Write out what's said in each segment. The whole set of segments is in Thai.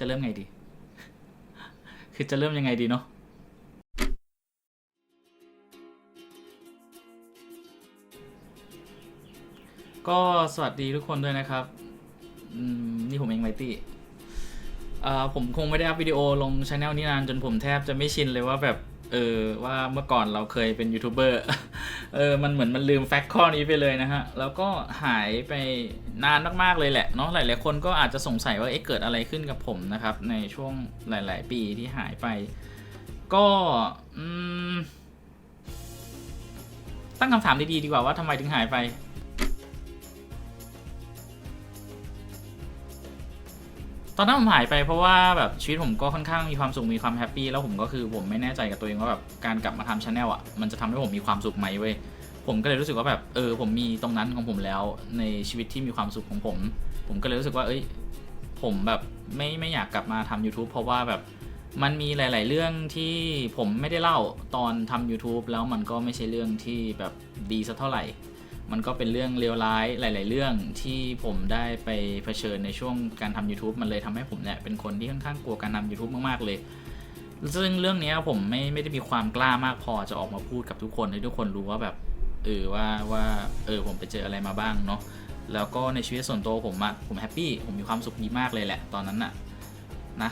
จะเริ่มไงดี คือจะเริ่มยังไงดีเนาะก็สวัสดีทุกคนด้วยนะครับนี่ผมเองไมตี้อ่อผมคงไม่ได้อัพวิดีโอลงช anel นี้นานจนผมแทบจะไม่ชินเลยว่าแบบ เออว่าเมื่อก่อนเราเคยเป็นยูทูบเบอร์ เออมันเหมือนมันลืมแฟกต์ข้อนี้ไปเลยนะฮะ แล้วก็หายไปนานมากๆเลยแหละเนาะหลายๆคนก็อาจจะสงสัยว่าเอ๊ะเกิดอะไรขึ้นกับผมนะครับ ในช่วงหลาย ๆ ปีที่หายไป ก็อืมตั้งคำถามดีๆดีกว่าว่าทำไมถึงหายไป อนนั้นผมหายไปเพราะว่าแบบชีวิตผมก็ค่อนข้างมีความสุขมีความแฮปปี้แล้วผมก็คือผมไม่แน่ใจกับตัวเองว่าแบบการกลับมาทำชาแนลอะมันจะทำให้ผมมีความสุขไหมเว้ยผมก็เลยรู้สึกว่าแบบเออผมมีตรงนั้นของผมแล้วในชีวิตที่มีความสุขของผม ผมก็เลยรู้สึกว่าเอ้ยผมแบบไม่ไม่อยากกลับมาทำ YouTube เพราะว่าแบบมันมีหลาย ๆ เรื่องที่ผมไม่ได้เล่าตอนทำ YouTube แล้วมันก็ไม่ใช่เรื่องที่แบบดีสักเท่าไหร่ มันก็เป็นเรื่องเลวร้ายหลาย ๆ เรื่องที่ผมได้ไปเผชิญในช่วงการทำ YouTube มันเลยทำให้ผมเนี่ยเป็นคนที่ค่อนข้างกลัวการทำ YouTube มาก ๆ เลย ซึ่งเรื่องนี้ผมไม่ไม่ได้มีความกล้ามากพอจะออกมาพูดกับทุกคนให้ทุกคนรู้ว่าแบบเออว่าว่าเออผมไปเจออะไรมาบ้างเนาะแล้วก็ในชีวิตส่วนตัวผมอะผมแฮปปี้ผมมีความสุขดีมากเลยแหละตอนนั้นอะนะ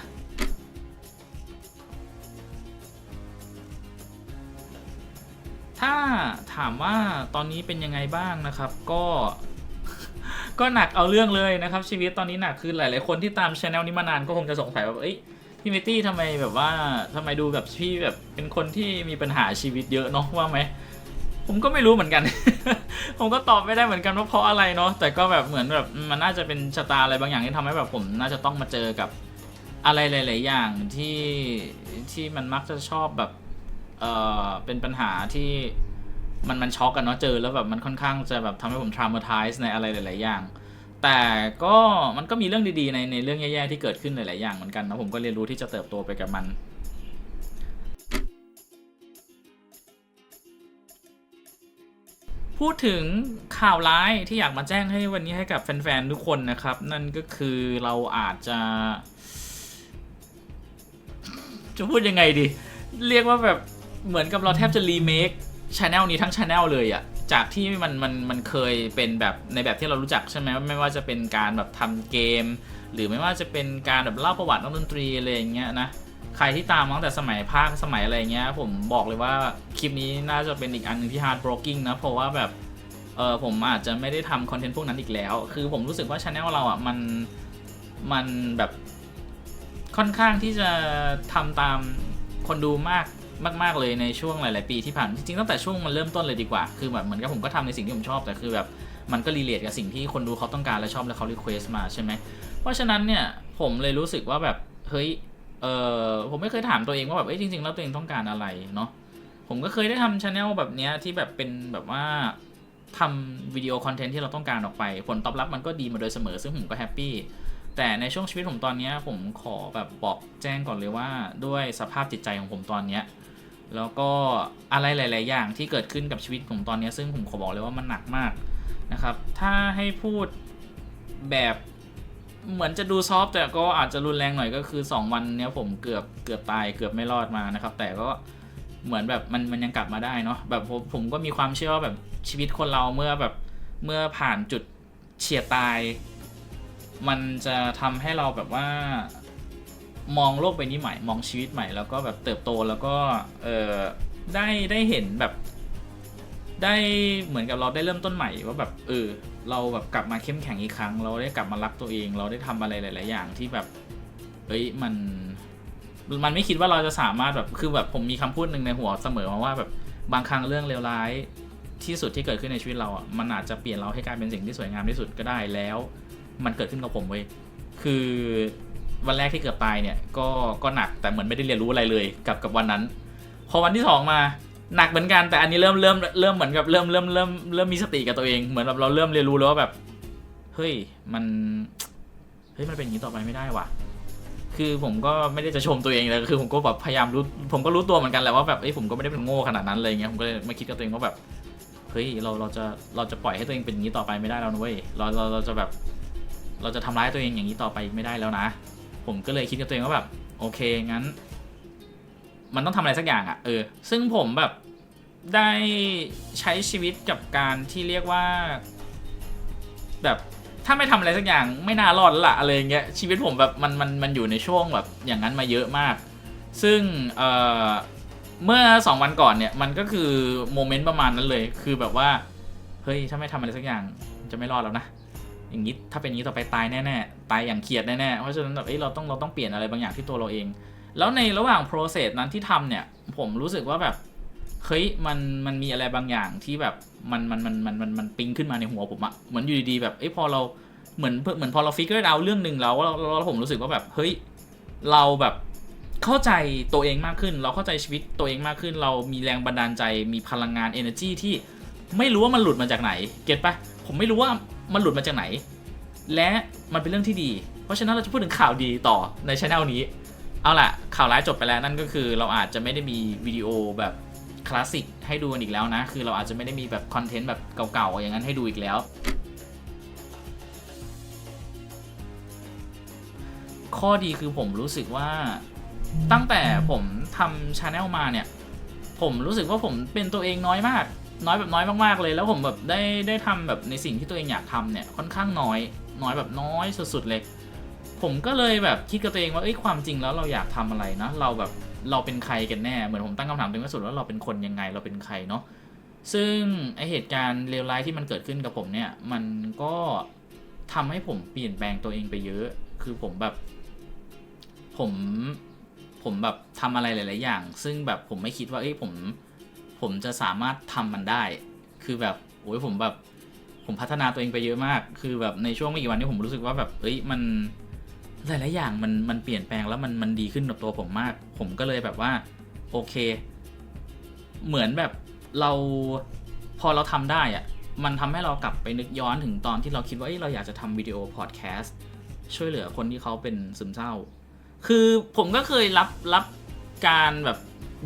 ถ้าถามว่าตอนนี้เป็นยังไงบ้างนะครับ ก็ก็หนักเอาเรื่องเลยนะครับ ชีวิตตอนนี้หนักคือหลาย ๆ คนที่ตามช anel นี้มานานก็คงจะสงสัยว่าเอ้ยพี่มิตตี้ทำไมแบบว่าทำไมดูแบบพี่แบบเป็นคนที่มีปัญหาชีวิตเยอะเนาะว่าไหมผมก็ไม่รู้เหมือนกัน ผมก็ตอบไม่ได้เหมือนกันว่าเพราะอะไรเนาะแต่ก็แบบเหมือนแบบมันน่าจะเป็นชะตาอะไรบางอย่างที่ทำให้แบบผมน่าจะต้องมาเจอกับอะไรหลาย ๆ อย่างที่ที่มันมักจะชอบแบบ เอ่อเป็นปัญหาที่มันมันช็อกกันเนาะเจอแล้วแบบมันค่อนข้างจะแบบทำให้ผม traumatize ในอะไรหลาย ๆ อย่าง แต่ก็มันก็มีเรื่องดี ๆ ในในเรื่องแย่ ๆ ที่เกิดขึ้นหลาย ๆ อย่างเหมือนกันนะผมก็เรียนรู้ที่จะเติบโตไปกับมันพูดถึงข่าวร้ายที่อยากมาแจ้งให้วันนี้ให้กับแฟนๆทุกคนนะครับ นั่นก็คือเราอาจจะ จะพูดยังไงดี เรียกว่าแบบ เหมือนกับเราแทบจะรีเมคช anel นี้ทั้งช anel เลยอะจากที่มันมันมันเคยเป็นแบบในแบบที่เรารู้จักใช่ไหมไม่ว่าจะเป็นการแบบทำเกม หรือไม่ว่าจะเป็นการแบบเล่าประวัตินักดนตรีอะไรอย่างเงี้ยนะใครที่ตามตั้งแต่สมัยภาคสมัยอะไรเงี้ย ผมบอกเลยว่าคลิปนี้น่าจะเป็นอีกอันหนึ่งที่ hard broking นะเพราะว่าแบบเออผมอาจจะไม่ได้ทำคอนเทนต์พวกนั้นอีกแล้ว คือผมรู้สึกว่าช anel เราอะมันมันแบบค่อนข้างที่จะทำตามคนดูมาก มาก ๆ เลยในช่วงหลาย ๆ ปีที่ผ่านจริงๆตั้งแต่ช่วงมันเริ่มต้นเลยดีกว่า คือแบบเหมือนกับผมก็ทำในสิ่งที่ผมชอบแต่คือแบบมันก็รีเลทกับสิ่งที่คนดูเขาต้องการและชอบและเขารีเควสมาใช่ไหมเพราะฉะนั้นเนี่ยผมเลยรู้สึกว่าแบบเฮ้ยเออผมไม่เคยถามตัวเองว่าแบบเอ้ยจริง ๆ แล้วตัวเองต้องการอะไรเนาะผมก็เคยได้ทำช anel แบบเนี้ยที่แบบเป็นแบบว่าทำวิดีโอคอนเทนต์ที่เราต้องการออกไป ผลตอบรับมันก็ดีมาโดยเสมอ ซึ่งผมก็แฮปปี้แต่ในช่วงชีวิตผมตอนเนี้ยผมขอแบบบอกแจ้งก่อนเลยว่าด้วยสภาพจิตใจของผมตอนเนี้ย แล้วก็อะไรหลาย ๆ อย่างที่เกิดขึ้นกับชีวิตผมตอนนี้ซึ่งผมขอบอกเลยว่ามันหนักมากนะครับ ถ้าให้พูดแบบเหมือนจะดูซอฟแต่ก็อาจจะรุนแรงหน่อยก็คือ 2 วันเนี้ยผมเกือบเกือบตายเกือบไม่รอดมานะครับ แต่ก็เหมือนแบบมันมันยังกลับมาได้เนาะแบบผมผมก็มีความเชื่อว่าแบบชีวิตคนเราเมื่อแบบเมื่อผ่านจุดเฉียดตาย มันจะทำให้เราแบบว่า มองโลกใบนี้ใหม่ มองชีวิตใหม่แล้วก็แบบเติบโตแล้วก็เออได้ได้เห็นแบบ ได้เหมือนกับเราได้เริ่มต้นใหม่ว่าแบบเออเราแบบกลับมาเข้มแข็งอีกครั้ง เราได้กลับมารักตัวเอง เราได้ทำอะไรหลาย ๆ อย่างที่แบบเอ้ยมัน มันไม่คิดว่าเราจะสามารถแบบคือแบบผมมีคำพูดหนึ่งในหัวเสมอมาว่าแบบบางครั้งเรื่องเลวร้ายที่สุดที่เกิดขึ้นในชีวิตเราอะมันอาจจะเปลี่ยนเราให้กลายเป็นสิ่งที่สวยงามที่สุดก็ได้แล้ว มันเกิดขึ้นกับผมเว้ยคือ วันแรกที่เกือบตายเนี่ยก็ก็หนักแต่เหมือนไม่ได้เรียนรู้อะไรเลยกับกับวันนั้น พอวันที่สองมาหนักเหมือนกันแต่อันนี้เริ่มเริ่มเริ่มเหมือนกับเริ่มเริ่มเริ่มเริ่มมีสติกับตัวเองเหมือนแบบเราเริ่มเรียนรู้แล้วว่าแบบเฮ้ยมันเฮ้ยมันเป็นอย่างนี้ต่อไปไม่ได้ว่ะ คือผมก็ไม่ได้จะชมตัวเองเลยคือผมก็แบบพยายามรู้ผมก็รู้ตัวเหมือนกันแหละว่าแบบเอ้ยผมก็ไม่ได้เป็นโง่ขนาดนั้นเลยเงี้ยผมก็เลยมาคิดกับตัวเองว่าแบบเฮ้ยเราเราจะเราจะปล่อยให้ตัวเองเป็นอย่างนี้ต่อไปไม่ได้แล้วนะเว้ยเราเราเราจะแบบ เราจะทำร้ายตัวเองอย่างนี้ต่อไปไม่ได้แล้วนะ ผมก็เลยคิดกับตัวเองว่าแบบโอเคงั้น มันต้องทำอะไรสักอย่างอะ่ะเออ ซึ่งผมแบบได้ใช้ชีวิตกับการที่เรียกว่า แบบถ้าไม่ทำอะไรสักอย่างไม่น่ารอดละอะไรเงี้ยชีวิตผมแบบมันมันมันอยู่ในช่วงแบบอย่างนั้นมาเยอะมาก ซึ่งเอ่อเมื่อสองวันก่อนเนี่ยมันก็คือโมเมนต์ประมาณนั้นเลย คือแบบว่าเฮ้ยถ้าไม่ทำอะไรสักอย่างจะไม่รอดแล้วนะ อย่างนี้ถ้าเป็นอย่างนี้ต่อไปตายแน่ๆตายอย่างเขียดแน่ๆเพราะฉะนั้นแบบเอ้ยเราต้องเราต้องเปลี่ยนอะไรบางอย่างที่ตัวเราเอง แล้วในระหว่าง process นั้นที่ทำเนี่ย ผมรู้สึกว่าแบบเฮ้ยมันมันมีอะไรบางอย่างที่แบบมันมันมันมันมันมันปิ๊งขึ้นมาในหัวผมอะเหมือนอยู่ดีๆแบบเอ้ยพอเราเหมือนเหมือนพอเรา figure out เรื่องหนึ่งแล้วแล้วแล้วผมรู้สึกว่าแบบเฮ้ยเราแบบเข้าใจตัวเองมากขึ้น เราเข้าใจชีวิตตัวเองมากขึ้น เรามีแรงบันดาลใจมีพลังงาน energy ที่ไม่รู้ว่ามันหลุดมาจากไหน เก็ตปะผมไม่รู้ว่า มันหลุดมาจากไหน และมันเป็นเรื่องที่ดี เพราะฉะนั้นเราจะพูดถึงข่าวดีต่อในช anel นี้ เอาล่ะ ข่าวร้ายจบไปแล้วนั่นก็คือ เราอาจจะไม่ได้มีวิดีโอแบบคลาสสิกให้ดูอีกแล้วนะ คือเราอาจจะไม่ได้มีแบบคอนเทนต์แบบเก่าๆอย่างนั้นให้ดูอีกแล้ว ข้อดีคือผมรู้สึกว่าตั้งแต่ผมทำชาแนลมาเนี่ย ผมรู้สึกว่าผมเป็นตัวเองน้อยมาก น้อยแบบน้อยมากๆเลย แล้วผมแบบได้ได้ทำแบบในสิ่งที่ตัวเองอยากทำเนี่ยค่อนข้างน้อยน้อยแบบน้อยสุดๆเลย ผมก็เลยแบบคิดกับตัวเองว่าเอ้ยความจริงแล้วเราอยากทำอะไรนะเราแบบเราเป็นใครกันแน่เหมือนผมตั้งคำถามตัวเองว่าสุดว่าเราเป็นคนยังไงเราเป็นใครเนาะซึ่งไอเหตุการณ์เลวร้ายที่มันเกิดขึ้นกับผมเนี่ยมันก็ทำให้ผมเปลี่ยนแปลงตัวเองไปเยอะ คือผมแบบ ผมผมแบบทำอะไรหลาย ๆ อย่าง ซึ่งแบบผมไม่คิดว่าเอ้ยผม ผมจะสามารถทำมันได้ คือแบบโอ้ยผมแบบผมพัฒนาตัวเองไปเยอะมาก คือแบบในช่วงไม่กี่วันนี้ผมรู้สึกว่าแบบเอ้ยมันหลายๆอย่างมันมันเปลี่ยนแปลงแล้วมันมันดีขึ้นกับตัวผมมาก ผมก็เลยแบบว่าโอเค เหมือนแบบเราพอเราทำได้อะมันทำให้เรากลับไปนึกย้อนถึงตอนที่เราคิดว่าเอ้ยเราอยากจะทำวิดีโอพอดแคสต์ช่วยเหลือคนที่เขาเป็นซึมเศร้า คือผมก็เคยรับรับการแบบ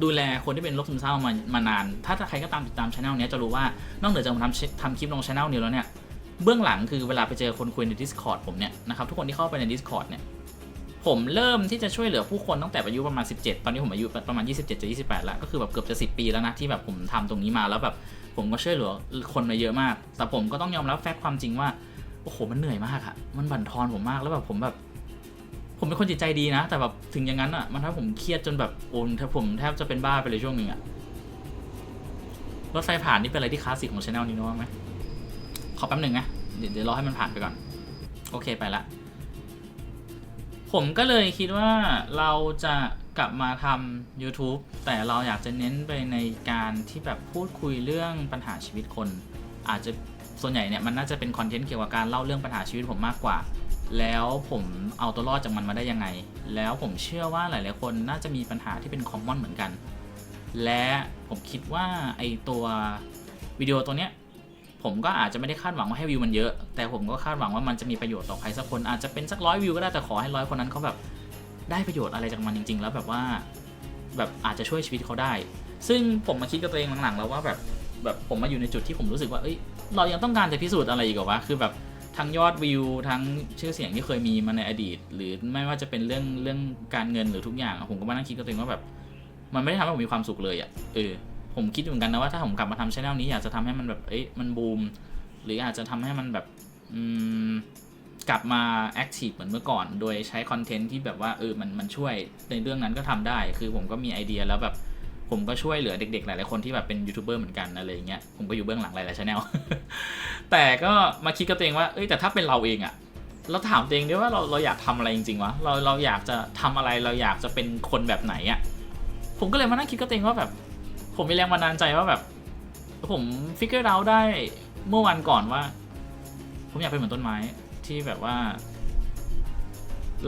ดูแลคนที่เป็นโรคซึมเศร้ามามานาน ถ้าใครก็ตามติดตามช anel เนี้ยจะรู้ว่านอกเหนือจากผมทำทำคลิปลงช anel นี้แล้วเนี่ย เบื้องหลังคือเวลาไปเจอคนคุยใน Discord ผมเนี่ยนะครับทุกคนที่เข้าไปใน Discord เนี่ยผมเริ่มที่จะช่วยเหลือผู้คนตั้งแต่อายุประมาณ 17 ตอนนี้ผมอายุประมาณ 27จะ28 แล้ว ก็คือแบบเกือบจะ 10 ปีแล้วนะที่แบบผมทำตรงนี้มาแล้วแบบผมก็ช่วยเหลือคนมาเยอะมาก แต่ผมก็ต้องยอมรับแฟกต์ความจริงว่า โอ้โห มันเหนื่อยมากอะมันบั่นทอนผมมาก แล้วแบบผมแบบ ผมเป็นคนจิตใจดีนะ แต่แบบถึงอย่างนั้นอะมันทำให้ผมเครียดจนแบบโอนแทบผมแทบจะเป็นบ้าไปเลยช่วงหนึ่งอะรถไฟผ่านนี่เป็นอะไรที่คลาสสิกของช anel นี้นะว่าไหมขอแป๊บหนึ่งนะเดี๋ยวเดี๋ยวรอให้มันผ่านไปก่อน โอเคไปละผมก็เลยคิดว่าเราจะกลับมาทำ YouTube แต่เราอยากจะเน้นไปในการที่แบบพูดคุยเรื่องปัญหาชีวิตคน อาจจะส่วนใหญ่เนี่ยมันน่าจะเป็นคอนเทนต์เกี่ยวกับการเล่าเรื่องปัญหาชีวิตผมมากกว่า แล้วผมเอาตัวรอดจากมันมาได้ยังไง แล้วผมเชื่อว่าหลาย ๆ คนน่าจะมีปัญหาที่เป็นคอมมอนเหมือนกัน และผมคิดว่าไอตัววิดีโอตัวเนี้ยผมก็อาจจะไม่ได้คาดหวังว่าให้วิวมันเยอะ แต่ผมก็คาดหวังว่ามันจะมีประโยชน์ต่อใครสักคน อาจจะเป็นสักร้อยวิวก็ได้ แต่ขอให้ร้อยคนนั้นเขาแบบได้ประโยชน์อะไรจากมันจริง ๆ แล้วแบบว่า แบบอาจจะช่วยชีวิตเขาได้ ซึ่งผมมาคิดกับตัวเองหลัง ๆ แล้วว่าแบบ แบบผมมาอยู่ในจุดที่ผมรู้สึกว่า เอ้ย เรายังต้องการจะพิสูจน์อะไรอีกเหรอวะ คือแบบ ทั้งยอดวิวทั้งชื่อเสียงที่เคยมีมาในอดีต หรือไม่ว่าจะเป็นเรื่องเรื่องการเงินหรือทุกอย่างผมก็มานั่งคิดกับตัวเองว่าแบบ มันไม่ได้ทำให้ผมมีความสุขเลยอะเออผมคิดเหมือนกันนะว่าถ้าผมกลับมาทำช anel นี้อยากจะทำให้มันแบบเอ้ยมันบูมหรืออาจจะทำให้มันแบบอืมกลับมาแอคทีฟเหมือนเมื่อก่อน โดยใช้คอนเทนต์ที่แบบว่าเออมันมันช่วยในเรื่องนั้นก็ทำได้ คือผมก็มีไอเดียแล้วแบบ ผมก็ช่วยเหลือเด็กๆ หลายๆคนที่แบบเป็นยูทูบเบอร์เหมือนกันอะไรอย่างเงี้ยผมก็อยู่เบื้องหลังหลายๆช anel แต่ก็มาคิดกับตัวเองว่าเอ้ยแต่ถ้าเป็นเราเองอะเราถามตัวเองด้วยว่าเราเราอยากทำอะไรจริงๆวะเราเราอยากจะทำอะไรเราอยากจะเป็นคนแบบไหนอะผมก็เลยมานั่งคิดกับตัวเองว่าแบบ ผมมีแรงบันดาลใจว่าแบบ ผมฟิกเกอร์เอาได้เมื่อวันก่อนว่า ผมอยากเป็นเหมือนต้นไม้ที่แบบว่า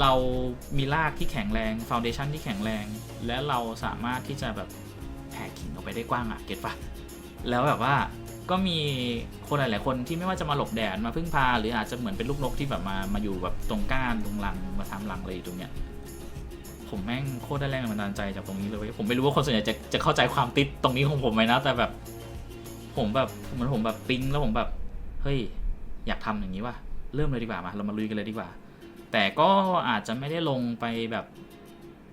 เรามีรากที่แข็งแรงฟ u n เดชันที่แข็งแรง และเราสามารถที่จะแบบ แผ่กิ่งออกไปได้กว้างอะเก็ตปะแล้วแบบว่าก็มีคนหลาย ๆ คนที่ไม่ว่าจะมาหลบแดดมาพึ่งพา หรืออาจจะเหมือนเป็นลูกนกที่แบบมามาอยู่แบบตรงก้านตรงรังมาทำรังอะไรอยู่ตรงเนี้ยผมแม่งโคตรได้แรงบันดาลใจจากตรงนี้เลยผมไม่รู้ว่าคนส่วนใหญ่จะจะเข้าใจความติดตรงนี้ของผมไหมนะแต่แบบ ผมแบบเหมือนผมแบบปิ๊งแล้วผมแบบเฮ้ยอยากทำอย่างนี้ว่ะเริ่มเลยดีกว่ามาเรามาลุยกันเลยดีกว่า แต่ก็อาจจะไม่ได้ลงไปแบบ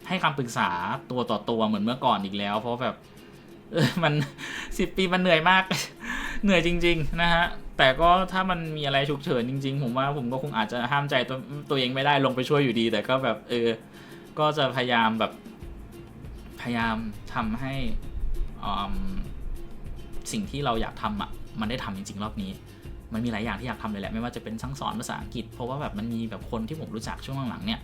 ให้คำปรึกษาตัวต่อตัวเหมือนเมื่อก่อนอีกแล้ว เพราะแบบ มันสิบปีมันเหนื่อยมาก เหนื่อยจริง ๆ นะฮะ แต่ก็ถ้ามันมีอะไรฉุกเฉินจริง ๆ ผมว่าผมก็คงอาจจะห้ามใจตัวตัวเองไม่ได้ลงไปช่วยอยู่ดี แต่ก็แบบเออ ก็จะพยายามแบบ พยายามทำให้อืมสิ่งที่เราอยากทำอะ มันได้ทำจริง ๆ รอบนี้มันมีหลายอย่างที่อยากทำเลยแหละไม่ว่าจะเป็นทั้งสอนภาษาอังกฤษเพราะว่าแบบมันมีแบบคนที่ผมรู้จักช่วงหลังๆเนี่ย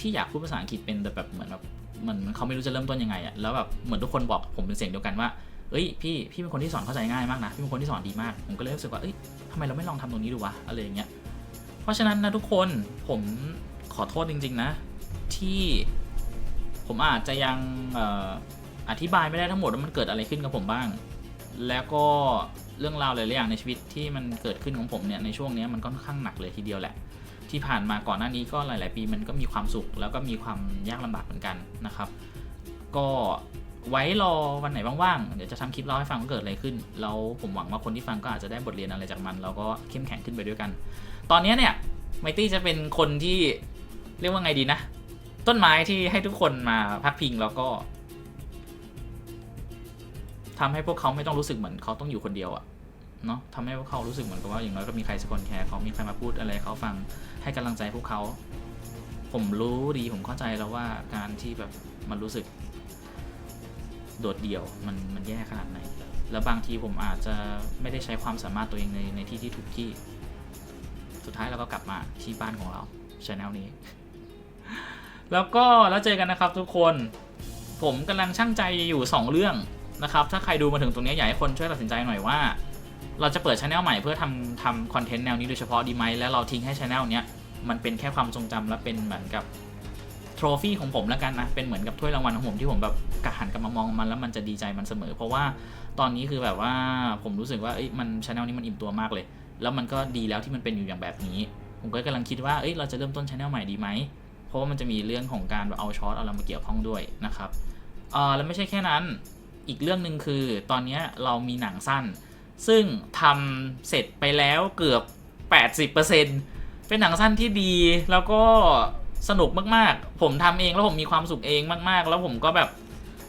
ที่อยากพูดภาษาอังกฤษเป็นแต่แบบเหมือนแบบ เหมือนเขาไม่รู้จะเริ่มต้นยังไงอะแล้วแบบเหมือนทุกคนบอกผมเป็นเสียงเดียวกันว่าเอ้ยพี่พี่เป็นคนที่สอนเข้าใจง่ายมากนะพี่เป็นคนที่สอนดีมาก ผมก็เลยรู้สึกว่าเอ้ยทำไมเราไม่ลองทำตรงนี้ดูวะอะไรอย่างเงี้ยเพราะฉะนั้นนะทุกคนผมขอโทษจริง ๆ นะ ที่ผมอาจจะยังอธิบายไม่ได้ทั้งหมดว่ามันเกิดอะไรขึ้นกับผมบ้าง แล้วก็เรื่องราวหลายๆอย่างในชีวิตที่มันเกิดขึ้นของผมเนี่ยในช่วงนี้มันก็ค่อนข้างหนักเลยทีเดียวแหละ ที่ผ่านมาก่อนหน้านี้ก็หลาย ๆ ปีมันก็มีความสุข แล้วก็มีความยากลำบากเหมือนกันนะครับ ก็ไว้รอวันไหนว่าง ๆ เดี๋ยวจะทำคลิปเล่าให้ฟังว่าเกิดอะไรขึ้น แล้วผมหวังว่าคนที่ฟังก็อาจจะได้บทเรียนอะไรจากมัน แล้วก็เข้มแข็งขึ้นไปด้วยกัน ตอนนี้เนี่ยไมตี้จะเป็นคนที่เรียกว่าไงดีนะ ต้นไม้ที่ให้ทุกคนมาพักพิงแล้วก็ทำให้พวกเขาไม่ต้องรู้สึกเหมือนเขาต้องอยู่คนเดียวอะ เนาะทำให้พวกเขารู้สึกเหมือนกับว่าอย่างน้อยก็มีใครสักคนแคร์เขามีใครมาพูดอะไรเขาฟังให้กำลังใจพวกเขา ผมรู้ดีผมเข้าใจแล้วว่าการที่แบบมันรู้สึก โดดเดี่ยวมันมันแย่ขนาดไหน แล้วบางทีผมอาจจะไม่ได้ใช้ความสามารถตัวเองในในที่ที่ถูกที่ สุดท้ายเราก็กลับมาที่บ้านของเราช anel นี้ แล้วก็แล้วเจอกันนะครับทุกคน ผมกำลังช่างใจอยู่ 2 เรื่องนะครับ ถ้าใครดูมาถึงตรงนี้อยากให้คนช่วยตัดสินใจหน่อยว่า เราจะเปิดช anel ใหม่เพื่อทำทำคอนเทนต์แนวนี้โดยเฉพาะดีไหมแล้วเราทิ้งให้ช anel เนี้ยมันเป็นแค่ความทรงจำและเป็นเหมือนกับทรฟี่ของผมแล้วกันนะเป็นเหมือนกับถ้วยรางวัลของผมที่ผมแบบกระหันกลับมามองมันแล้วมันจะดีใจมันเสมอ เพราะว่าตอนนี้คือแบบว่าผมรู้สึกว่าเอ้ยมันช anel นี้มันอิ่มตัวมากเลย แล้วมันก็ดีแล้วที่มันเป็นอยู่อย่างแบบนี้ ผมก็กำลังคิดว่าเอ้ยเราจะเริ่มต้นช anel ใหม่ดีไหมเพราะว่ามันจะมีเรื่องของการเอาช็อตเอาอะไรมาเกี่ยวข้องด้วยนะครับเอ่าแล้วไม่ใช่แค่นั้นอีกเรื่องหนึ่งคือตอนนี้เรามีหนังสั้น ซึ่งทำเสร็จไปแล้วเกือบ 80%เป็นหนังสั้นที่ดีแล้วก็สนุกมากๆ ผมทำเองแล้วผมมีความสุขเองมากๆ แล้วผมก็แบบ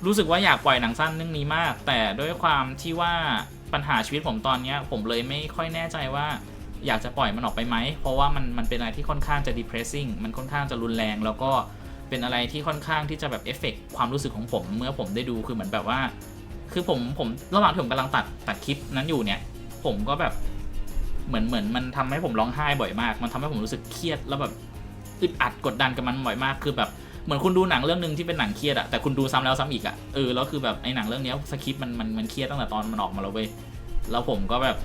รู้สึกว่าอยากปล่อยหนังสั้นเรื่องนี้มาก แต่ด้วยความที่ว่าปัญหาชีวิตผมตอนนี้ผมเลยไม่ค่อยแน่ใจว่าอยากจะปล่อยมันออกไปไหม เพราะว่ามันมันเป็นอะไรที่ค่อนข้างจะ depressing มันค่อนข้างจะรุนแรง แล้วก็เป็นอะไรที่ค่อนข้างที่จะแบบเอฟเฟกความรู้สึกของผม เมื่อผมได้ดูคือเหมือนแบบว่า คือผมผมระหว่างที่ผมกำลังตัดตัดคลิปนั้นอยู่เนี่ย ผมก็แบบเหมือนเหมือนมันทำให้ผมร้องไห้บ่อยมาก มันทำให้ผมรู้สึกเครียดแล้วแบบอึดอัดกดดันกับมันบ่อยมากคือแบบเหมือนคุณดูหนังเรื่องหนึ่งที่เป็นหนังเครียดอะแต่คุณดูซ้ำแล้วซ้ำอีกอะเออแล้วคือแบบไอ้หนังเรื่องนี้สคริปต์มันมันมันเครียดตั้งแต่ตอนมันออกมาแล้วเว้ยแล้วผมก็แบบ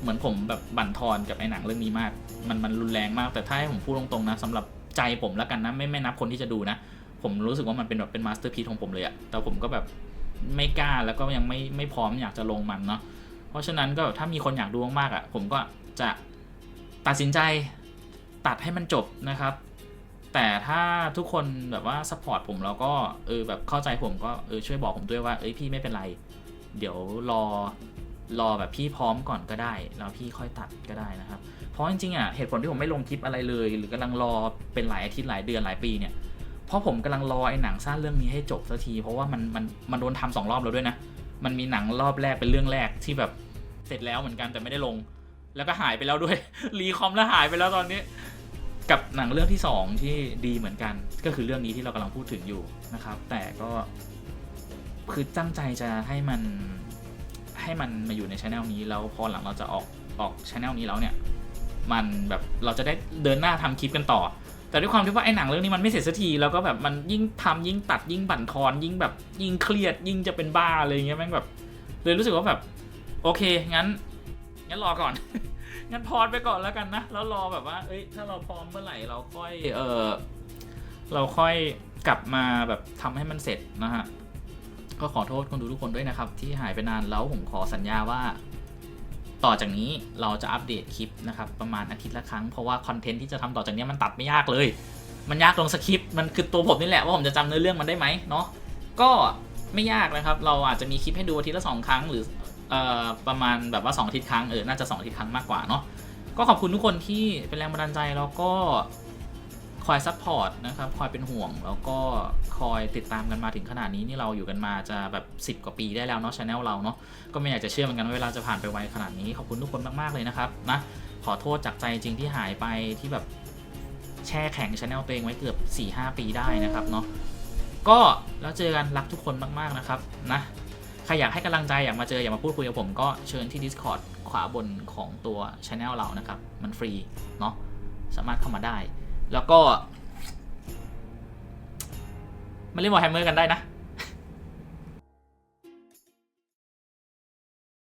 เหมือนผมแบบบั่นทอนกับไอ้หนังเรื่องนี้มาก มันมันรุนแรงมากแต่ถ้าให้ผมพูดตรงๆนะสำหรับใจผมแล้วกันนะไม่ไม่นับคนที่จะดูนะ ผมรู้สึกว่ามันเป็นแบบเป็นมาสเตอร์พีของผมเลยอะแต่ผมก็แบบ ไม่กล้าแล้วก็ยังไม่ไม่พร้อมอยากจะลงมันเนาะเพราะฉะนั้นก็ถ้ามีคนอยากดูมากๆอะผมก็จะตัดสินใจตัดให้มันจบนะครับ แต่ถ้าทุกคนแบบว่าสปอร์ตผมแล้วก็เออแบบเข้าใจผมก็เออช่วยบอกผมด้วยว่าเอ้ยพี่ไม่เป็นไร เดี๋ยวรอรอแบบพี่พร้อมก่อนก็ได้ แล้วพี่ค่อยตัดก็ได้นะครับ เพราะจริงๆอะเหตุผลที่ผมไม่ลงคลิปอะไรเลย หรือกำลังรอเป็นหลายอาทิตย์หลายเดือนหลายปีเนี่ย เพราะผมกำลังรอไอ้หนังสั้นเรื่องนี้ให้จบสักที เพราะว่ามันมันมันโดนทำสองรอบแล้วด้วยนะ มันมีหนังรอบแรกเป็นเรื่องแรกที่แบบเสร็จแล้วเหมือนกันแต่ไม่ได้ลง แล้วก็หายไปแล้วด้วยรีคอมแล้วหายไปแล้วตอนนี้ กับหนังเรื่องที่สองที่ดีเหมือนกัน ก็คือเรื่องนี้ที่เรากำลังพูดถึงอยู่นะครับ แต่ก็คือตั้งใจจะให้มันให้มันมาอยู่ในช anel นี้แล้วพอหลังเราจะออกออกช anel นี้แล้วเนี่ย มันแบบเราจะได้เดินหน้าทำคลิปกันต่อ แต่ด้วยความที่ว่าไอ้หนังเรื่องนี้มันไม่เสร็จสักทีแล้วก็แบบมันยิ่งทำยิ่งตัดยิ่งบั่นทอน ยิ่งแบบยิ่งเครียด ยิ่งจะเป็นบ้าอะไรอย่างเงี้ยแม่งแบบ เลยรู้สึกว่าแบบ โอเคงั้น งั้นรอก่อน งั้นพอดไปก่อนแล้วกันนะ แล้วรอแบบว่า เอ้ยถ้าเราพร้อมเมื่อไหร่เราค่อยเออเราค่อยกลับมาแบบทำให้มันเสร็จนะฮะก็ขอโทษคนดูทุกคนด้วยนะครับ ที่หายไปนานแล้วผมขอสัญญาว่า ต่อจากนี้เราจะอัปเดตคลิปนะครับประมาณอาทิตย์ละครั้งเพราะว่าคอนเทนต์ที่จะทำต่อจากนี้มันตัดไม่ยากเลย มันยากตรงสคริปต์มันคือตัวผมนี่แหละว่าผมจะจำเนื้อเรื่องมันได้ไหมเนาะก็ไม่ยากนะครับ เราอาจจะมีคลิปให้ดูอาทิตย์ละสองครั้ง หรือออประมาณแบบว่าสองอาทิตย์ครั้งเออน่าจะสองอาทิตย์ครั้งมากกว่าเนาะก็ขอบคุณทุกคนที่เป็นแรงบันดาลใจแล้วก็ อยซัพพอร์ตนะครับ คอยเป็นห่วง แล้วก็คอยติดตามกันมาถึงขนาดนี้นี่เราอยู่กันมาจะแบบ 10 กว่าปีได้แล้วเนาะช anel เราเนาะ ก็ไม่อยากจะเชื่อเหมือนกันว่าเวลาจะผ่านไปไวขนาดนี้ ขอบคุณทุกคนมาก ๆ เลยนะครับนะ ขอโทษจากใจจริงที่หายไปที่แบบแช่แข็งช anel ตัวเองไว้เกือบ 4-5 ปีได้นะครับเนาะ ก็แล้วเจอกันรักทุกคนมากๆนะครับนะใครอยากให้กำลังใจอยากมาเจออยากมาพูดคุยกับผมก็เชิญที่ Discord ขวาบนของตัวช anel เรานะครับ มันฟรีเนาะสามารถเข้ามาได้ แล้วก็ มาเล่นวอร์แฮมเมอร์กันได้นะ